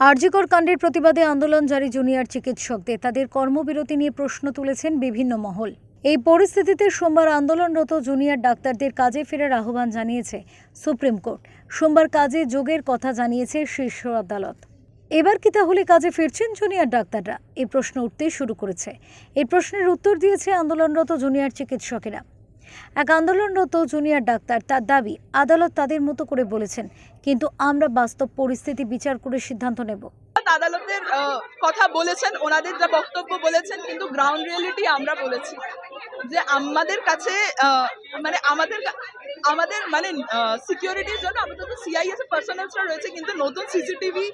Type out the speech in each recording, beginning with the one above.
আরজিকর কাণ্ডের প্রতিবাদে আন্দোলন জারি জুনিয়র চিকিৎসকদের। তাদের কর্মবিরতি নিয়ে প্রশ্ন তুলেছেন বিভিন্ন মহল। এই পরিস্থিতিতে সোমবার আন্দোলনরত জুনিয়র ডাক্তারদের কাজে ফেরার আহ্বান জানিয়েছে সুপ্রিম কোর্ট। সোমবার কাজে যোগের কথা জানিয়েছে শীর্ষ আদালত। এবার কি তাহলে কাজে ফিরছেন জুনিয়র ডাক্তাররা? এই প্রশ্ন উঠতেই শুরু করেছে। এই প্রশ্নের উত্তর দিয়েছে আন্দোলনরত জুনিয়র চিকিৎসকেরা। এক আন্দোলনরত জুনিয়র ডাক্তার তার দাবি, আদালত তাদের মতো করে বলেছেন, কিন্তু আমরা বাস্তব পরিস্থিতি বিচার করে সিদ্ধান্ত নেব। আদালতের কথা বলেছেন, ওনাদের যা বক্তব্য বলেছেন, কিন্তু গ্রাউন্ড রিয়েলিটি আমরা বলেছি যে আমাদের কাছে মানে আমাদের আমাদের মানে সিকিউরিটির জন্য আপাতত সিআইএস এর পার্সোনালসরা রয়েছে, কিন্তু নতুন সিসিটিভি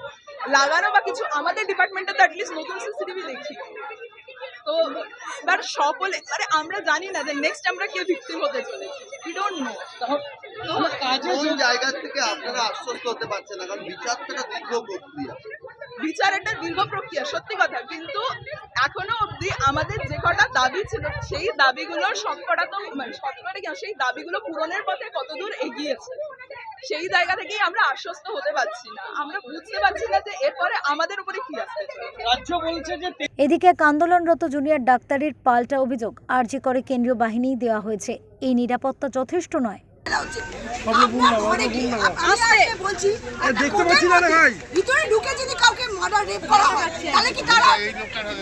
লাগানো বা কিছু আমাদের ডিপার্টমেন্টে তো অ্যাটলিস্ট নতুন সিসিটিভি দেখি তো এবার সকলে মানে আমরা জানি না যে নেক্সট আমরা কেউ ভিক্টিম হতে চলেছি। উই ডোন্ট নো কাজের জায়গা থেকে আপনারা আশ্বস্ত হতে পারছেন না কারণ বিচার থেকে দীর্ঘ প্রক্রিয়া। বিচার একটা দীর্ঘ প্রক্রিয়া সত্যি কথা। কিন্তু এখনও অবধি আমাদের যে কটা দাবি ছিল সেই দাবিগুলোর সবকটা তো মানে সবকটা কি সেই দাবিগুলো পূরণের পথে কতদূর এগিয়েছে সেই জায়গা থেকেই আমরা আশ্বস্ত হতে পারছি না। আমরা বুঝতে পারছি না যে এরপরে আমাদের উপরে কি আসতে চলেছে রাজ্য বলছে যে এদিকে এক আন্দোলনরত জুনিয়র ডাক্তারের পাল্টা অভিযোগ। আরজি করে কেন্দ্রীয় বাহিনী দেওয়া হয়েছে। এই নিরাপত্তা যথেষ্ট নয়। বলছি দেখতে পাচ্ছি না ভাই। ভিতরে ঢুকে যদি কাউকে মার্ডার রেপ করা হয়। তাহলে কি তারা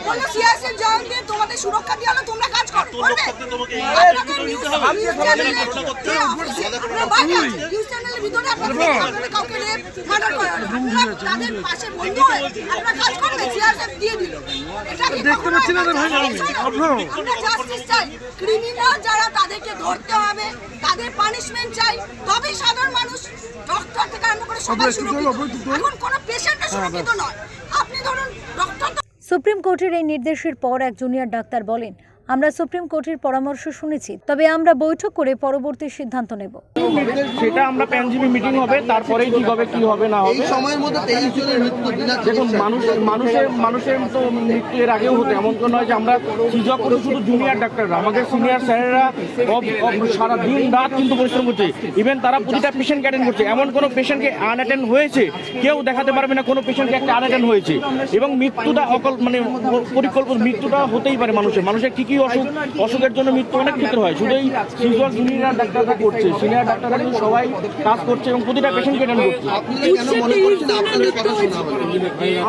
বলল সিআইএসএফ জয়েন দিয়ে তোমাদের সুরক্ষা দিয়ে হলো তোমরা কাজ করো করবে? আপনাদের নিউজ চ্যানেলে ভিতরে আপনাদের কাউকে দেখতে পাচ্ছি না ক্রিমিনাল যারা তাদেরকে ধরতে হবে তাদের পানিশমেন্ট চাই। তবেই সাধারণ মানুষ ডক্টর থেকে আরম্ভ করে সবাই সুরক্ষিত। এখন কোনো পেশেন্টও সুরক্ষিত নয়। আপনি ধরুন ডক্টর সুপ্রিম কোর্টের এই নির্দেশের পর এক জুনিয়র ডাক্তার বলেন আমরা সুপ্রিম কোর্টের পরামর্শ শুনেছি তবে আমরা বৈঠক করে পরবর্তী সিদ্ধান্ত নেব। সেটা আমরা প্যানজিবি মিটিং হবে তারপরেই কি হবে কি হবে। না এই হবে সময়ের মধ্যে তেইশ জনের মৃত্যু দেখুন মানুষ মানুষের মানুষের তো মৃত্যু এর আগেও হতো এমন তো নয় যে আমরা সিজক করে শুধু জুনিয়র ডাক্তাররা আমাদের সিনিয়র স্যারেরা সারা দিন রাত কিন্তু পরিশ্রম করছে। ইভেন তারা প্রতিটা পেশেন্টকে অ্যাটেন্ড করছে। এমন কোনো পেশেন্টকে আনঅ্যাটেন্ড হয়েছে কেউ দেখাতে পারবে না কোনো পেশেন্টকে একটা আনঅ্যাটেন্ড হয়েছে। এবং মৃত্যুটা অকল মানে পরিকল্পনা মৃত্যুটা হতেই পারে মানুষের। মানুষের কি কি অসুখ অসুখের জন্য মৃত্যু অনেক ক্ষেত্রে হয়। শুধু এই সিজক জুনিয়র ডাক্তাররা করছে। সিনিয়র ডাক্তাররা কিন্তু সবাই কাজ করছে এবং প্রতিটা পেশেন্টকে অ্যাটেন্ড করছে।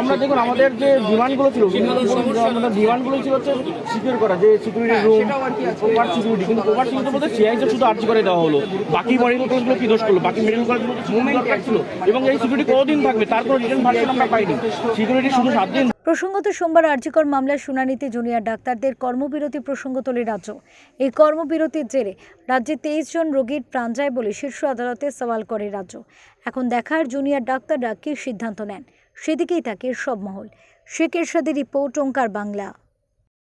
আমরা দেখুন আমাদের যে বিমানগুলো ছিল বিমানগুলো ছিল হচ্ছে সিকিউর করা যে সিকিউরিটি রুম প্রপার সিকিউরিটি কিন্তু প্রপার সিকিউরিটি বলতে শুধু আর্জি করে দেওয়া হলো। বাকি মেডিকেল কলেজগুলো কি দোষ করল? বাকি মেডিকেল কলেজগুলো ছিল। এবং এই সিকিউরিটি কতদিন থাকবে তার কোনো রিটার্ন ভার্সন আমরা পাইনি। সিকিউরিটি শুধু সাত দিন প্রসঙ্গত সোমবার আরজিকর মামলার শুনানিতে জুনিয়র ডাক্তারদের কর্মবিরতি প্রসঙ্গ তোলে রাজ্য। এই কর্মবিরতির জেরে রাজ্যে তেইশ জন রোগীর প্রাণ যায় বলে শীর্ষ আদালতে সওয়াল করে রাজ্য। এখন দেখার জুনিয়র ডাক্তাররা কী সিদ্ধান্ত নেন? সেদিকেই থাকে সব মহল। শেখ এরশাদের রিপোর্ট ওঙ্কার বাংলা।